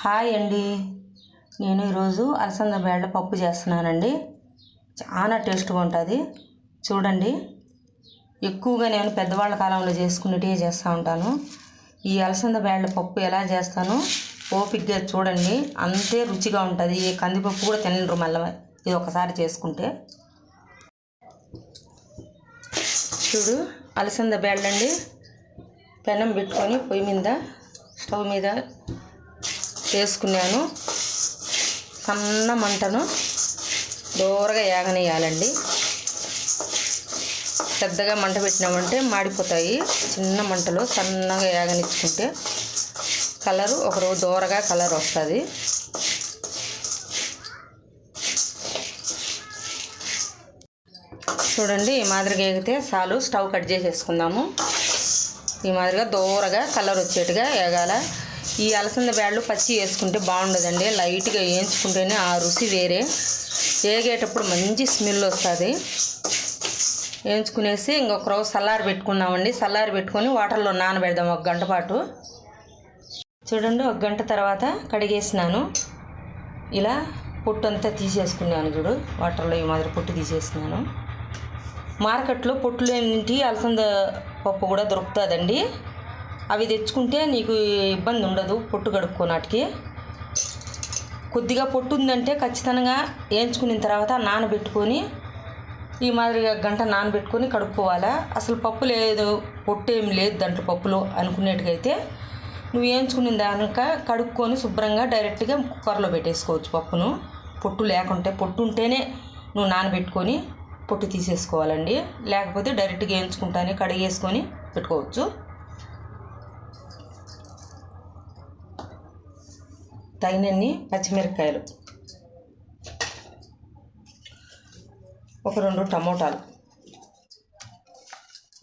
Hi అండి. నేను ఈరోజు అలసంద బేళ్ళ పప్పు చేస్తున్నానండి. చాలా టేస్ట్గా ఉంటుంది. చూడండి. ఎక్కువగా నేను పెద్దవాళ్ళ కాలంలో చేసుకునేటివే చేస్తూ ఉంటాను. ఈ అలసంద బేళ్ళ పప్పు ఎలా చేస్తానో ఓపిక్గా చూడండి. అంతే రుచిగా ఉంటుంది. ఈ కందిపప్పు కూడా తినరు మళ్ళీ ఇది ఒకసారి చేసుకుంటే. చూడు అలసంద బేళ్ళండి పెనం పెట్టుకొని పొయ్యి మీద స్టవ్ మీద వేసుకున్నాను సన్న మంటను దూరగా ఏగనేయాలండి పెద్దగా మంట పెట్టినామంటే మాడిపోతాయి. చిన్న మంటలో సన్నగా ఏగనిచ్చుకుంటే కలరు ఒకరోజు దూరగా కలర్ వస్తుంది. చూడండి ఈ మాదిరిగా ఏగితే చాలు స్టవ్ కట్ చేసేసుకుందాము. ఈ మాదిరిగా దూరగా కలర్ వచ్చేట్టుగా ఏగాల. ఈ అలసంద బ్యాడ్లు పచ్చి వేసుకుంటే బాగుండదండి. లైట్గా వేయించుకుంటేనే ఆ రుచి వేరే. వేగేటప్పుడు మంచి స్మెల్ వస్తుంది. వేయించుకునేసి ఇంకొక రోజు సల్లారి పెట్టుకున్నామండి. సల్లారి పెట్టుకొని వాటర్లో నానబెడదాం ఒక గంట పాటు. చూడండి ఒక గంట తర్వాత కడిగేసినాను. ఇలా పొట్టు అంతా తీసేసుకున్నాను చూడు. వాటర్లో ఈ మాదిరి పొట్టు తీసేసినాను. మార్కెట్లో పొట్టులేంటి అలసంద పప్పు కూడా దొరుకుతుందండి. అవి తెచ్చుకుంటే నీకు ఇబ్బంది ఉండదు పొట్టు కడుక్కోనాటికి కొద్దిగా పొట్టు ఉందంటే ఖచ్చితంగా వేయించుకున్న తర్వాత నానబెట్టుకొని ఈ మాదిరిగా గంట నానబెట్టుకొని కడుక్కోవాలా. అసలు పప్పు లేదు పొట్టు ఏం లేదు దాంట్లో పప్పులో అనుకునేట్టుగైతే నువ్వు వేయించుకున్న దానిక కడుక్కొని శుభ్రంగా డైరెక్ట్గా కుక్కర్లో పెట్టేసుకోవచ్చు పప్పును. పొట్టు లేకుంటే పొట్టు ఉంటేనే నువ్వు నానబెట్టుకొని పొట్టు తీసేసుకోవాలండి. లేకపోతే డైరెక్ట్గా వేయించుకుంటానే కడిగేసుకొని పెట్టుకోవచ్చు. తగినన్ని పచ్చిమిరపకాయలు. ఒక రెండు టమోటాలు.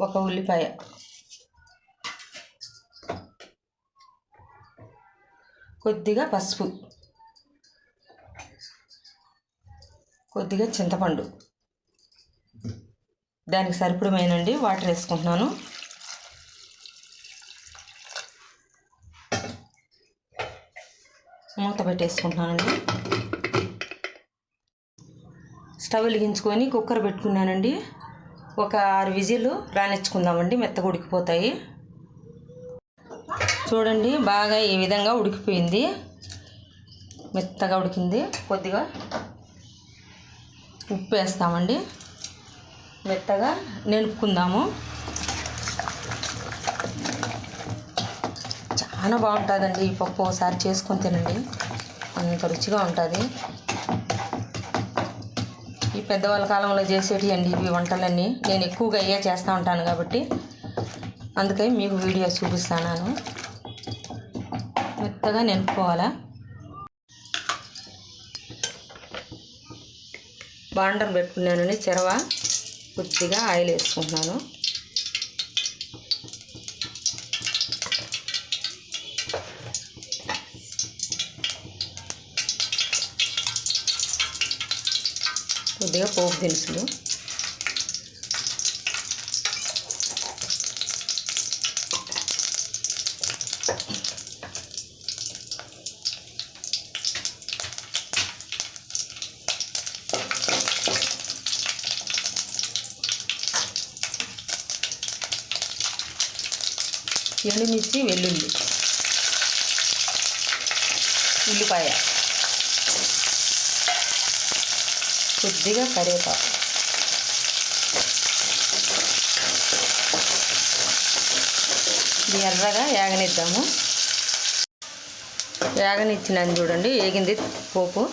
ఒక ఉల్లిపాయ. కొద్దిగా పసుపు. కొద్దిగా చింతపండు. దానికి సరిపడమేనండి వాటర్ వేసుకుంటున్నాను. మూత పెట్టేసుకుంటున్నానండి. స్టవ్ వెలిగించుకొని కుక్కర్ పెట్టుకున్నానండి. ఒక ఆరు విజిల్ రానిచ్చుకుందామండి. మెత్తగా ఉడికిపోతాయి. చూడండి బాగా ఈ విధంగా ఉడికిపోయింది. మెత్తగా ఉడికింది. కొద్దిగా ఉప్పు వేస్తామండి. మెత్తగా నిలుపుకుందాము చాలా బాగుంటుందండి ఈ పప్పు ఒకసారి చేసుకొని తినండి. అంత రుచిగా ఉంటుంది. ఈ పెద్దవాళ్ళ కాలంలో చేసేటి అండి ఇవి వంటలన్నీ. నేను ఎక్కువగా అయ్యే చేస్తూ ఉంటాను కాబట్టి అందుకని మీకు వీడియో చూపిస్తాను మెత్తగా నిలుపుకోవాలా బాండర్ పెట్టుకున్నానని చెరవ కొద్దిగా ఆయిల్ వేసుకుంటున్నాను కొద్దిగా పోపు దినుసులు. ఎండుమిర్చి వెల్లుల్లి. ఉల్లిపాయ. కొద్దిగా కరివేపాకు. ఇది ఎర్రగా వేగనిద్దాము వేగనిచ్చినాను చూడండి ఏగింది పోపు.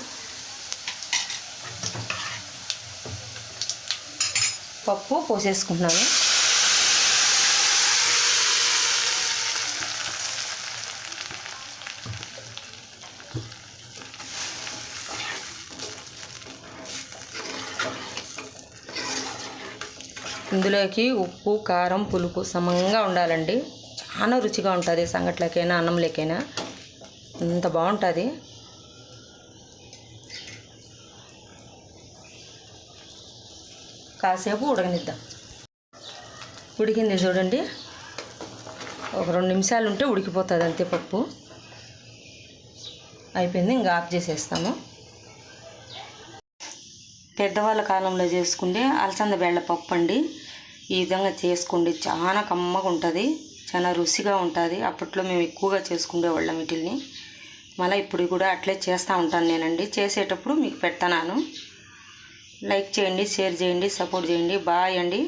పప్పు పోసేసుకుంటున్నాను. ఇందులోకి ఉప్పు కారం పులుపు సమంగా ఉండాలండి. చాలా రుచిగా ఉంటుంది సంగట్లకైనా అన్నంలోకైనా. అంత బాగుంటుంది. కాసేపు ఉడకనిద్దాం ఉడికింది చూడండి. ఒక రెండు నిమిషాలు ఉంటే ఉడికిపోతుంది అంతే పప్పు. అయిపోయింది ఇంకా ఆఫ్ చేసేస్తాము. పెద్దవాళ్ళ కాలంలో చేసుకుంటే అలసంద బెళ్ళ పప్పు అండి. ఈ విధంగా చేసుకోండి చాలా కమ్మగా ఉంటుంది చాలా రుచిగా ఉంటుంది. అప్పట్లో మేము ఎక్కువగా చేసుకునేవాళ్ళం వీటిని మళ్ళీ ఇప్పుడు కూడా అట్లే చేస్తూ ఉంటాను నేనండి. చేసేటప్పుడు మీకు పెడతాను. లైక్ చేయండి షేర్ చేయండి సపోర్ట్ చేయండి. బాయ్ అండి.